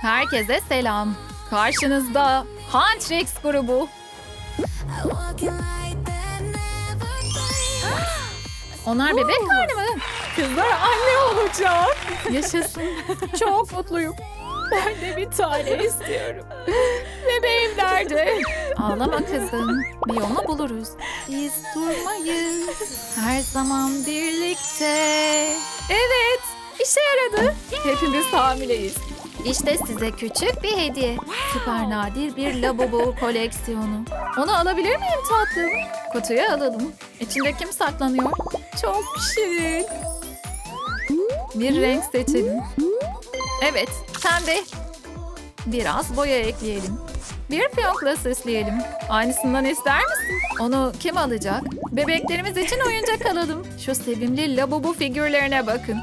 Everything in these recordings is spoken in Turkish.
Herkese selam. Karşınızda Huntrix grubu. Onlar bebek karnı mı? Kızlar anne olacak. Yaşasın. Çok mutluyum. Ben de bir tane istiyorum. Bebeğim nerede? Ağlama kızım. Bir yolunu buluruz. Biz durmayız. Her zaman birlikte. Evet. işe yaradı. Hepimiz hamileyiz. İşte size küçük bir hediye. Süper nadir bir lavabo koleksiyonu. Onu alabilir miyim tatlım? Kutuya alalım. İçinde kim saklanıyor? Çok şirin. Bir renk seçelim. Evet, pembe. Biraz boya ekleyelim. Bir fiyonkla süsleyelim. Aynısından ister misin? Onu kim alacak? Bebeklerimiz için oyuncak alalım. Şu sevimli lavabo figürlerine bakın.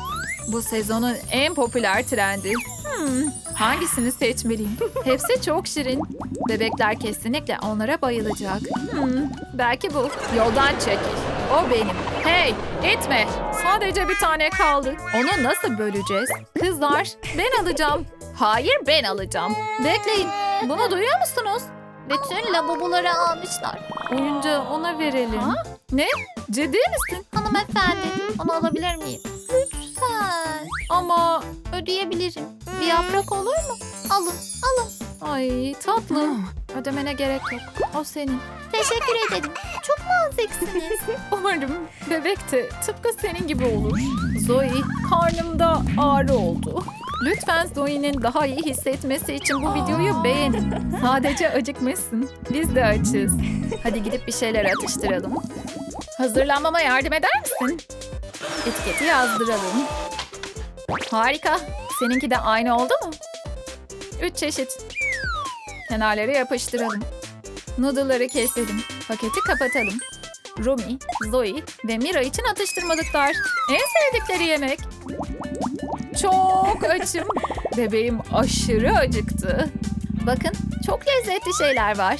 Bu sezonun en popüler trendi. Hmm, hangisini seçmeliyim? Hepsi çok şirin. Bebekler kesinlikle onlara bayılacak. Hmm, belki bu. Yoldan çekil. O benim. Hey, itme. Sadece bir tane kaldı. Onu nasıl böleceğiz? Kızlar, ben alacağım. Hayır, ben alacağım. Bekleyin. Bunu duyuyor musunuz? Bütün lavaboları almışlar. Oyuncağı ona verelim. Ne? Ciddi misin? Hanımefendi, onu alabilir miyim? Lütfen. Ama Ödeyebilirim. Bir yaprak olur mu? Alın, alın. ay tatlım. Ödemene gerek yok. O senin. Teşekkür ederim. Çok naziksiniz. Umarım bebek de tıpkı senin gibi olur. Zoe, karnımda ağrı oldu. Lütfen Zoe'nin daha iyi hissetmesi için bu videoyu beğenin. Sadece acıkmışsın. Biz de açız. Hadi gidip bir şeyler atıştıralım. Hazırlanmama yardım eder misin? Etiketi yazdıralım. Harika. Seninki de aynı oldu mu? Üç çeşit. Kenarları yapıştıralım. Noodle'ları keselim. Paketi kapatalım. Rumi, Zoe ve Mira için atıştırmalıklar. En sevdikleri yemek. Çok açım. Bebeğim aşırı acıktı. Bakın çok lezzetli şeyler var.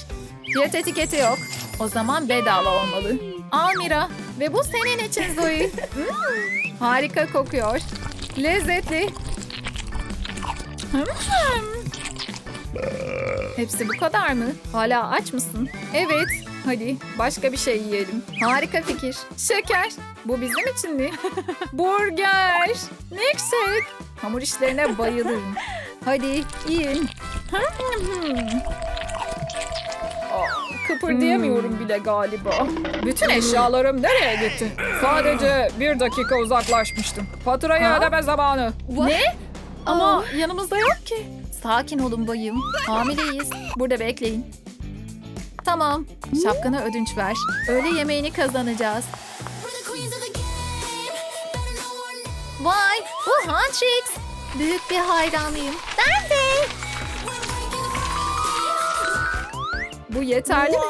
Fiyat etiketi yok. O zaman bedava olmalı. Al Mira. Ve bu senin için Zoe. Hmm, harika kokuyor. Lezzetli. Hmm. Hepsi bu kadar mı? Hala aç mısın? Evet. Hadi başka bir şey yiyelim. Harika fikir. Şeker. Bu bizim için mi? Burger. Milkshake. Hamur işlerine bayılırım. Hadi yiyin. Aa, Kıpırdayamıyorum bile galiba. Bütün eşyalarım nereye gitti? Sadece bir dakika uzaklaşmıştım. Faturayı ödeme zamanı. Ne? Ama yanımızda yok ki. Sakin olun bayım. Hamileyiz. Burada bekleyin. Tamam. Şapkana ödünç ver. Öğle yemeğini kazanacağız. Vay bu Huntrix. Büyük bir hayranıyım. Ben de. Bu yeterli mi?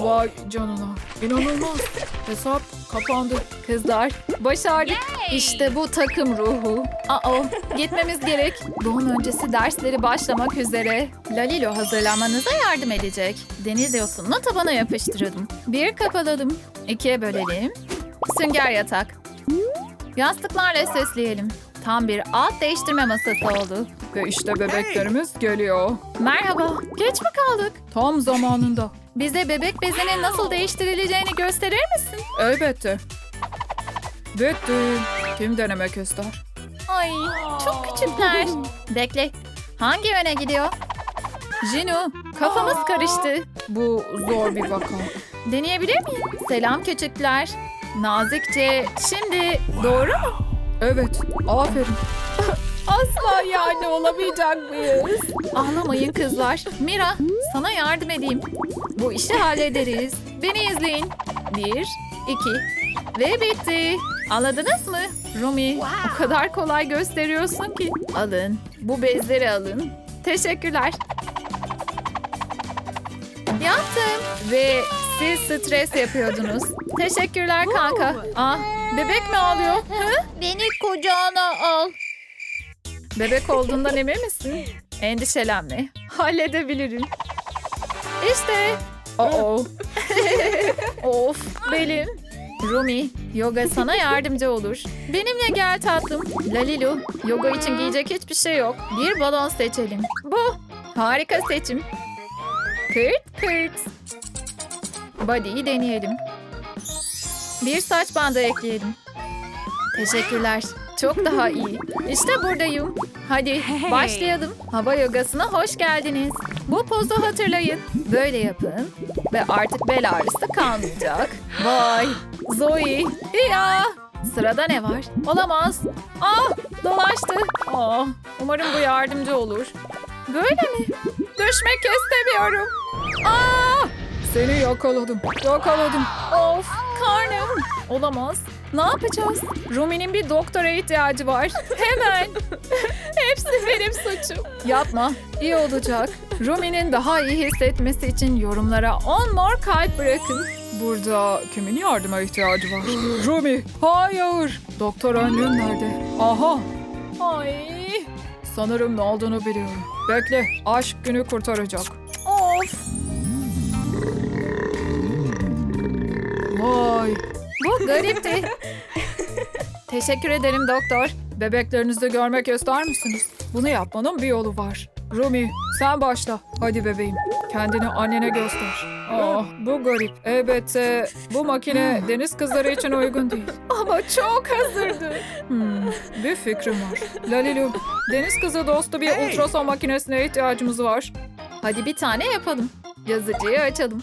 Vay canına. İnanılmaz. Hesap kapandı. Kızlar başardık. İşte bu takım ruhu. Aa, gitmemiz gerek. Doğum öncesi dersleri başlamak üzere. Lalilo hazırlanmanıza yardım edecek. Deniz yosununu tabana yapıştıralım. Bir kapalalım. ikiye bölelim. Sünger yatak. Yastıklarla süsleyelim. Tam bir alt değiştirme masası oldu. Ve işte bebeklerimiz geliyor. Merhaba. Geç mi kaldık? Tam zamanında. Bize bebek bezinin nasıl değiştirileceğini gösterir misin? Elbette. Bitti. Kim denemek ister? Ay çok küçükler. Bekle. Hangi yöne gidiyor? Jinu, kafamız karıştı. Bu zor bir vaka. Deneyebilir miyim? Selam küçükler. Nazikçe. Şimdi doğru mu? Evet, aferin. Asla yani olamayacak mıyız? Ağlamayın kızlar. Mira, sana yardım edeyim. Bu işi hallederiz. Beni izleyin. Bir, iki ve bitti. Anladınız mı? Rumi, o kadar kolay gösteriyorsun ki. Alın, bu bezleri alın. Teşekkürler. Yaptım. Ve siz stres yapıyordunuz. Teşekkürler kanka. Ah, bebek mi ağlıyor? Hı? Beni kucağına al. Bebek olduğundan emin misin? Endişelenme. Halledebilirim. İşte. Oo. of belim. Rumi, yoga sana yardımcı olur. Benimle gel tatlım. Lalilu, yoga için giyecek hiçbir şey yok. Bir balon seçelim. Bu. Harika seçim. Kırt kırt. Body'yi deneyelim. Bir saç bandı ekleyelim. Teşekkürler. Çok daha iyi. İşte buradayım. Hadi başlayalım. Hava yogasına hoş geldiniz. Bu pozu hatırlayın. Böyle yapın. Ve artık bel ağrısı kalmayacak. Vay. Zoe. Ya. Sırada ne var? Olamaz. Ah dolaştı. Ah, umarım bu yardımcı olur. Böyle mi? Düşmek istemiyorum. Ah! Seni yakaladım. Yakaladım. Of karnım. Olamaz. Ne yapacağız? Rumi'nin bir doktora ihtiyacı var. Hemen. Hepsi benim suçum. Yapma. İyi olacak. Rumi'nin daha iyi hissetmesi için yorumlara 10 mor kalp bırakın. Burada kimin yardıma ihtiyacı var? Rumi, hayır. Doktor annen nerede? Aha. Ay. Sanırım ne olduğunu biliyorum. Bekle, aşk günü kurtaracak. Of. Vay. Bu garipti. Teşekkür ederim doktor. Bebeklerinizi görmek ister misiniz? Bunu yapmanın bir yolu var. Rumi sen başla. Hadi bebeğim. Kendini annene göster. Ah bu garip. Elbette bu makine deniz kızları için uygun değil. Ama çok hazırdı. Hmm, bir fikrim var. Lalilu, deniz kızı dostu bir ultrason makinesine ihtiyacımız var. Hadi bir tane yapalım. Yazıcıyı açalım.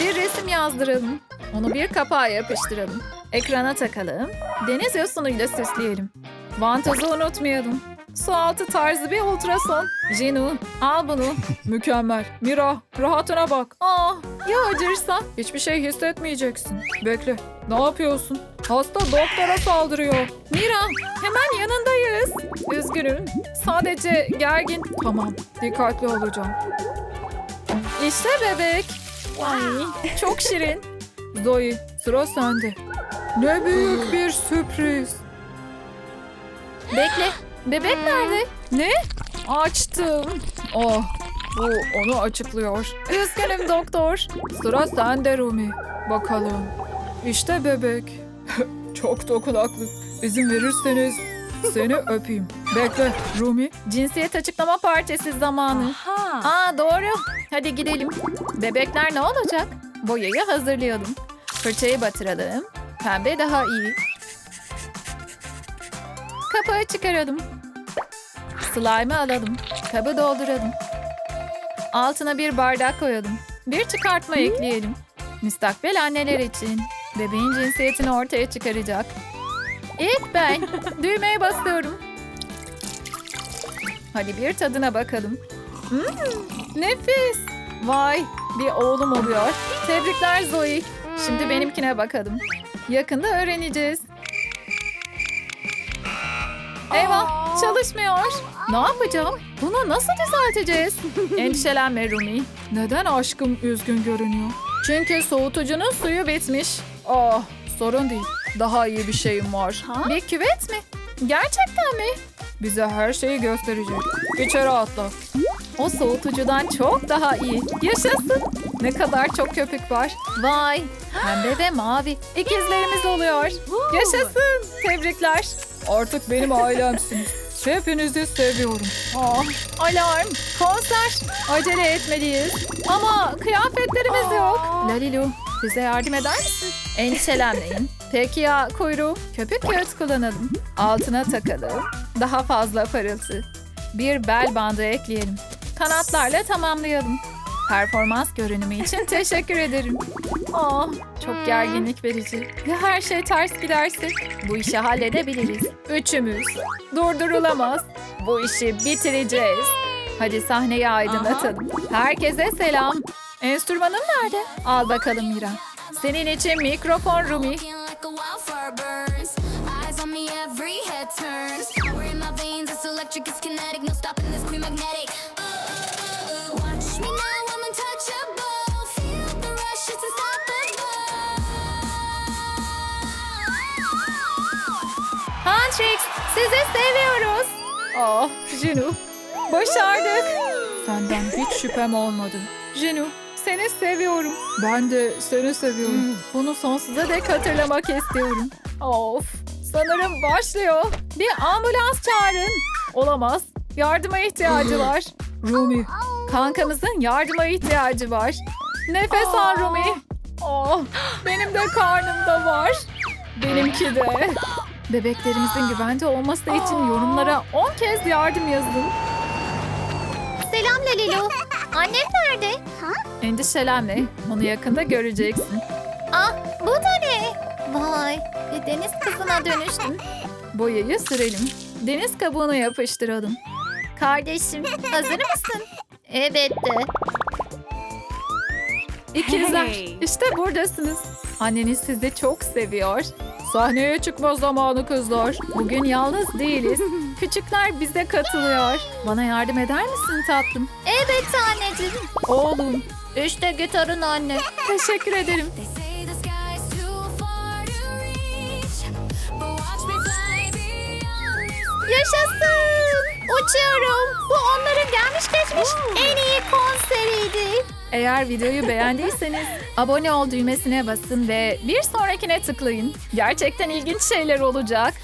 Bir resim yazdıralım. Onu bir kapağa yapıştıralım. Ekrana takalım. Deniz yosunuyla süsleyelim. Vantozu unutmayalım. Su altı tarzı bir ultrason. Jinu al bunu. Mükemmel. Mira rahatına bak. Aa, ya acırsa? Hiçbir şey hissetmeyeceksin. Bekle. Ne yapıyorsun? Hasta doktora saldırıyor. Mira hemen yanındayız. Üzgünüm. Sadece gergin. Tamam. Dikkatli olacağım. İşte bebek. Ay çok şirin. Zoe sıra sende. Ne büyük bir sürpriz. Bekle. Bebek nerede? Ne? Açtım. Oh bu onu açıklıyor. Üzgünüm doktor. Sıra sende Rumi. Bakalım. İşte bebek. Çok dokunaklı. İzin verirseniz seni öpeyim. Bekle Rumi. Cinsiyet açıklama partisi zamanı. Aa doğru. Hadi gidelim. Bebekler ne olacak? Boyayı hazırlayalım. Fırçayı batıralım. Pembe daha iyi. Kapağı çıkaralım. Slime'ı alalım. Kabı dolduralım. Altına bir bardak koyalım. Bir çıkartma ekleyelim. Müstakbel anneler için. Bebeğin cinsiyetini ortaya çıkaracak. İlk ben. Düğmeye basıyorum. Hadi bir tadına bakalım. Hmm, nefis. Vay bir oğlum oluyor. Tebrikler Zoe. Şimdi benimkine bakalım. Yakında öğreneceğiz. Eyvah çalışmıyor. Ne yapacağım? Bunu nasıl düzelteceğiz? Endişelenme Rumi. Neden aşkım üzgün görünüyor? Çünkü soğutucunun suyu bitmiş. Ah sorun değil. Daha iyi bir şeyim var. Bir küvet mi? Gerçekten mi? Bize her şeyi gösterecek. İçeri atla. O soğutucudan çok daha iyi. Yaşasın. Ne kadar çok köpük var. Vay. Pembe ve mavi. İkizlerimiz oluyor. Yaşasın. Tebrikler. Artık benim ailemsiniz. Hepinizi seviyorum. Ah, alarm. Konser. Acele etmeliyiz. Ama kıyafetlerimiz yok. Lalilu bize yardım eder misin? Endişelenmeyin. Peki ya kuyruğu? Köpük kağıt kullanalım. Altına takalım. Daha fazla parıltı. Bir bel bandı ekleyelim. Kanatlarla tamamlayalım. Performans görünümü için teşekkür ederim. Ah, çok gerginlik verici. Ya her şey ters giderse? Bu işi halledebiliriz. Üçümüz. Durdurulamaz. Bu işi bitireceğiz. Hadi sahneyi aydınlatalım. Herkese selam. Enstrümanım nerede? Al bakalım Mira. Senin için mikrofon Rumi. Oh, Jinu. Başardık. Senden hiç şüphem olmadı. Jinu, Seni seviyorum. Ben de seni seviyorum. Bunu sonsuza dek hatırlamak istiyorum. Of. Sanırım başlıyor. Bir ambulans çağırın. Olamaz. Yardıma ihtiyacı var. Rumi. Kankamızın yardıma ihtiyacı var. Nefes al Rumi. Oh, benim de karnımda var. Benimki de. Bebeklerimizin güvende olması için yorumlara 10 kez yardım yazın. Selam Lalilu. Annem nerede? Endişelenme. Onu yakında göreceksin. Ah bu da ne? Vay bir deniz kızına dönüştüm. Boyayı sürelim. Deniz kabuğuna yapıştıralım. Kardeşim hazır mısın? Evet de. İkizler Hey. işte buradasınız. Anneniz sizi çok seviyor. Sahneye çıkma zamanı kızlar. Bugün yalnız değiliz. Küçükler bize katılıyor. Bana yardım eder misin tatlım? Evet anneciğim. Oğlum. İşte gitarın anne. Teşekkür ederim. Yaşasın. Uçuyorum. Bu onların gelmiş geçmiş en iyi konseriydi. Eğer videoyu beğendiyseniz abone ol düğmesine basın ve bir sonrakine tıklayın. Gerçekten ilginç şeyler olacak.